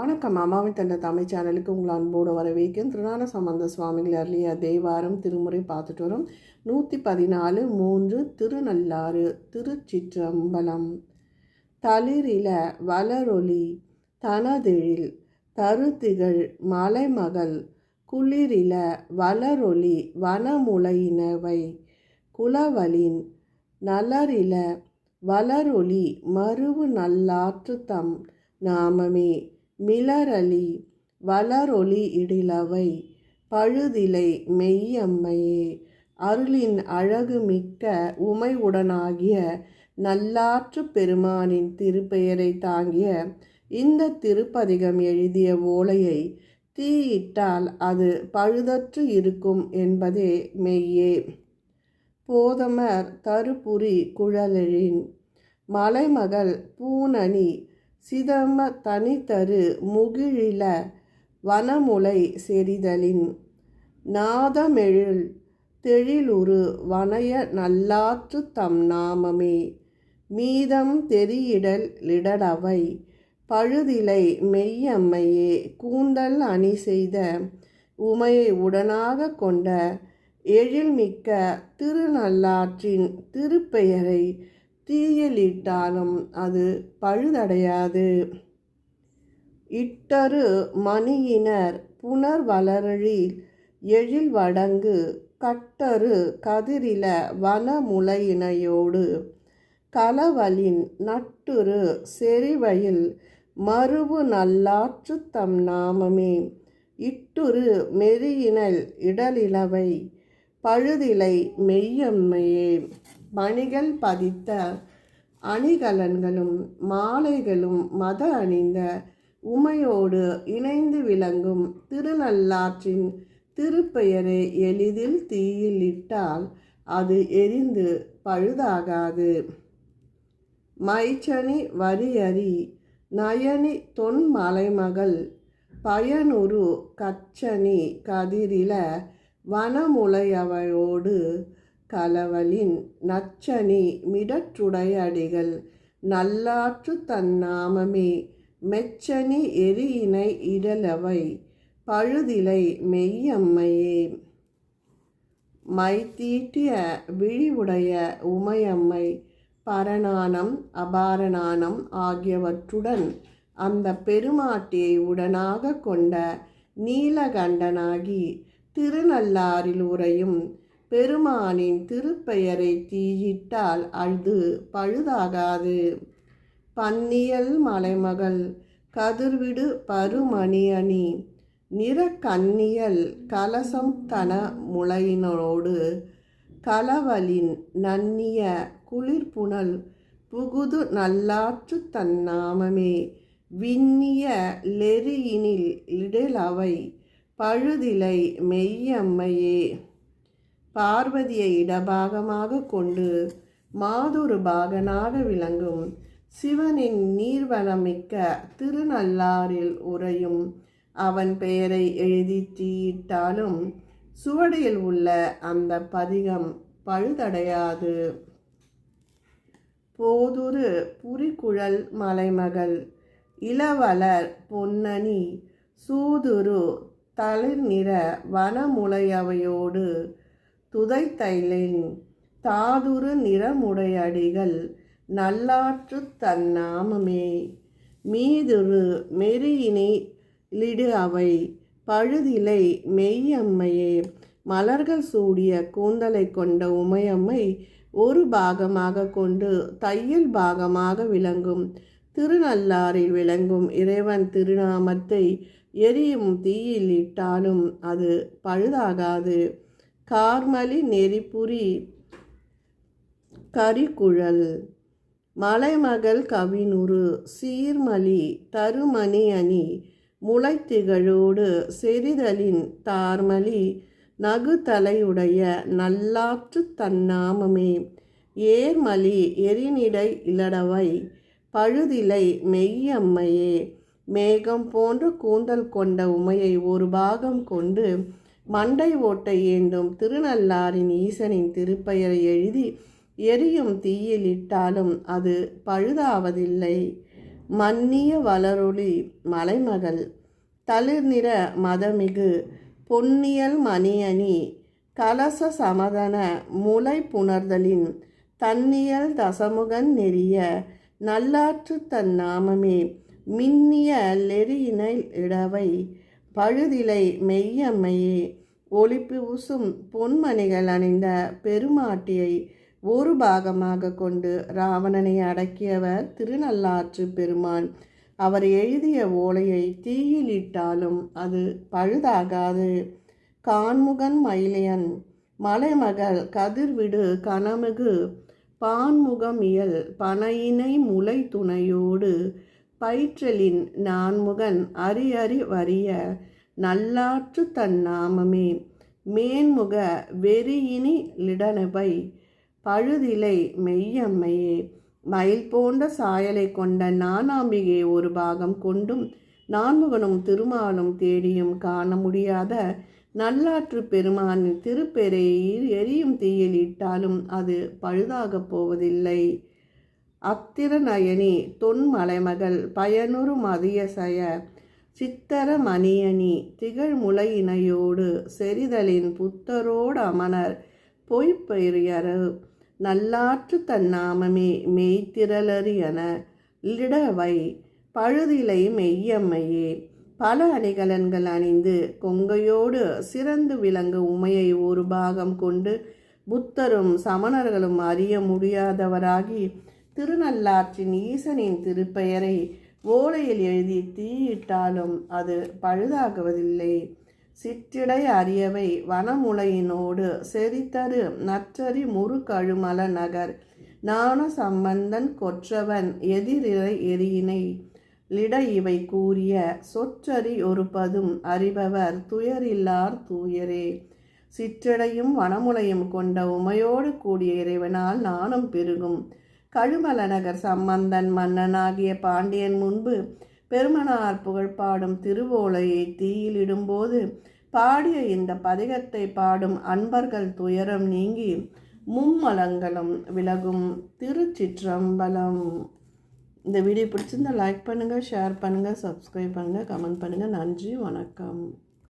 வணக்கம். அம்மாவின் தந்த தமிழ் சேனலுக்கு உங்கள் அன்போடு வரவேற்கும் திருநான சம்பந்த சுவாமிகள் அருளிய தேவாரம் திருமுறை பார்த்துட்டு வரும். நூற்றி பதினாலு மூன்று திருநள்ளாறு திருச்சிற்றம்பலம். தளிரில வளரொளி தனதெழில் தருதிகள் மலைமகள் குளிரில வளரொளி வனமுலையினவை குலவலின் நலரில வளரொளி மருவு நல்லாற்று தம் நாமமே மிளரலி வளரொளி இடிலவை பழுதிலை மெய்யம்மையே. அருளின் அழகு மிக்க உமைவுடனாகிய நல்லாற்று பெருமானின் திருப்பெயரை தாங்கிய இந்த திருப்பதிகம் எழுதிய ஓலையை தீயிட்டால் அது பழுதற்று இருக்கும் என்பதே மெய்யே. போதமர் தருபுரி குழலெழின் மலைமகள் பூனணி சிதம தனித்தரு முகிழில வனமுலை செறிதலின் நாதமெழில் தெழிலுரு வனைய நல்லாற்று தம் நாமமே. மீதம் தெரியிடல் லிடடவை பழுதிலை மெய்யம்மையே கூந்தல் அணி செய்த உமையை உடனாக கொண்ட எழில்மிக்க திருநல்லாற்றின் திருப்பெயரை தீயிலிட்டாலும் அது பழுதடையாது. இட்டரு மணியினர் புனர் வளரழில் எழில் வடங்கு கட்டரு கதிரில வனமுலையினையோடு களவலின் நட்டுரு செறிவையில் மறுவு நல்லாற்று தம் நாமமே. இட்டுரு மெரியினல் இடலிலவை பழுதிலை மெய்யம்மையே. மணிகள் பதித்த அணிகலன்களும் மாலைகளும் மத அணிந்த உமையோடு இணைந்து விளங்கும் திருநள்ளாற்றின் திருப்பெயரை எளிதில் தீயில் இட்டால் அது எரிந்து பழுதாகாது. மைச்சனி வரியறி நயனி தொன் மலைமகள் பயனுரு கச்சனி கதிரில வனமுலையவையோடு கலவலின் நச்சனி மிடற்றுடையடிகள் நல்லாற்று தன்னாமமே. மெச்சனி எரியினை இடலவை பழுதிலை மெய்யம்மையே. மைத்தீட்டிய விழிவுடைய உமையம்மை பரநானம் அபாரநானம் ஆகியவற்றுடன் அந்த பெருமாட்டியை உடனாக கொண்ட நீலகண்டனாகி திருநள்ளாரில் உரையும் பெருமானின் திருப்பெயரை தீயிட்டால் அது பழுதாகாது. பன்னியல் மலைமகள் கதிர்விடு பருமணியணி நிற கன்னியல் கலசம் தன முளையினோடு களவலின் நன்னிய குளிர்புணல் புகுது நல்லாற்று தன்னாமமே விண்ணிய லெரியினில் இடலவை பழுதிலை மெய்யம்மையே. பார்வதியை இடபாகமாக கொண்டு மாதொரு பாகனாக விளங்கும். சிவனின் நீர்வளமிக்க திருநள்ளாரில் உரையும் அவன் பெயரை எழுதி தீயிட்டாலும் சுவடியில் உள்ள அந்த பதிகம் பழுதடையாது. போதுரு புரிக்குழல் மலைமகள் இளவலர் பொன்னணி சூதுரு தளிர் நிற வனமுலையவையோடு துதைத்தைலின் தாதுரு நிறமுடையடிகள் நல்லாற்று தன்னாமமே மீதுரு மெரியினை லிடு அவை பழுதிலை மெய்யம்மையே. மலர்கள் சூடிய கூந்தலை கொண்ட உமையம்மை ஒரு பாகமாக கொண்டு தையல் பாகமாக விளங்கும். திருநள்ளாரில் விளங்கும் இறைவன் திருநாமத்தை எரியும் தீயில் இட்டாலும் அது பழுதாகாது. கார்மலி நெறிப்புரி கரிக்குழல் மலைமகள் கவினுரு சீர்மலி தருமணி அணி முளைத்திகழோடு செறிதலின் தார்மலி நகுதலையுடைய நல்லாற்று தன்னாமமே. ஏர்மலி எரிநிடை இலடவை பழுதிலை மெய்யம்மையே. மேகம் போன்ற கூந்தல் கொண்ட உமையை ஒரு பாகம் கொண்டு மண்டை ஓட்டை ஏண்டும் திருநள்ளாரின் ஈசனின் திருப்பெயரை எழுதி எரியும் தீயில் இட்டாலும் அது பழுதாவதில்லை. மன்னிய வளரொளி மலைமகள் தளிர்நிற மதமிகு பொன்னியல் மணியணி கலச சமதன முளை புணர்தலின் தன்னியல் தசமுகன் நெறிய நல்லாற்று தன் நாமமே மின்னிய லெறியினை இடவை பழுதிலை மெய்யம்மையே ஒளிப்பு உசும் பொன்மணிகள் அணிந்த பெருமாட்டியை ஒரு பாகமாக கொண்டு ராவணனை அடக்கியவர் திருநள்ளாற்று பெருமான். அவர் எழுதிய ஓலையை தீயிலிட்டாலும் அது பழுதாகாது. கான்முகன் மயிலையன் மலைமகள் கதிர்விடு கனமிகு பான்முகமியல் பனையினை முளை துணையோடு பயிற்றலின் நான்முகன் அரியறி வறிய நல்லாற்று தன் நாமமே. மேன்முக வெறியினி லிடனவை? பழுதிலை மெய்யம்மையே. மயில் போன்ற சாயலை கொண்ட நானாம்பிகை ஒரு பாகம் கொண்டும் நான்முகனும் திருமாலும் தேடியும் காண முடியாத நல்லாற்று பெருமானின் திருப்பெரை எரியும் தீயில் இட்டாலும் அது பழுதாகப் போவதில்லை. அத்திரநயனி தொன்மலைமகள் பயனுறு மதியசய சித்தர மணியணி திகழ்முலை இணையோடு செறிதலின் புத்தரோடு அமனர். பொய்ப்பெரியரு நல்லாற்று தன்னாமமே மெய்த்திரளறியன லிடவை பழுதிலை மெய்யம்மையே பல அணிகலன்கள் அணிந்து கொங்கையோடு சிறந்து விளங்கு உமையை ஒரு பாகம் கொண்டு புத்தரும் சமணர்களும் அறிய முடியாதவராகி திருநள்ளாற்றின் ஈசனின் திருப்பெயரை ஓலையில் எழுதி தீயிட்டாலும் அது பழுதாகுவதில்லை. சிற்றிடை அரியவை வனமுலையினோடு செறித்தரு நற்றறி முறுகழுமல நகர். நாண சம்பந்தன் கொற்றவன் எதிரிலை எரியினை. லிட இவை கூறிய சொற்றறி ஒரு பதும் அறிபவர் துயரில்லார் தூயரே. சிற்றடையும் வனமுலையும் கொண்ட உமையோடு கூடிய இறைவனால் நாணம் பெருகும். கழுமல நகர் சம்பந்தன் மன்னனாகிய பாண்டியன் முன்பு பெருமனார் புகழ் பாடும் திருவோலையை தீயிலிடும்போது பாடிய இந்த பதிகத்தை பாடும் அன்பர்கள் துயரம் நீங்கி மும்மலங்களும் விலகும் திருச்சிற்றம்பலம். இந்த வீடியோ பிடிச்சிருந்தால் லைக் பண்ணுங்கள் ஷேர் பண்ணுங்கள் சப்ஸ்கிரைப் பண்ணுங்கள் கமெண்ட் பண்ணுங்கள் நன்றி வணக்கம்.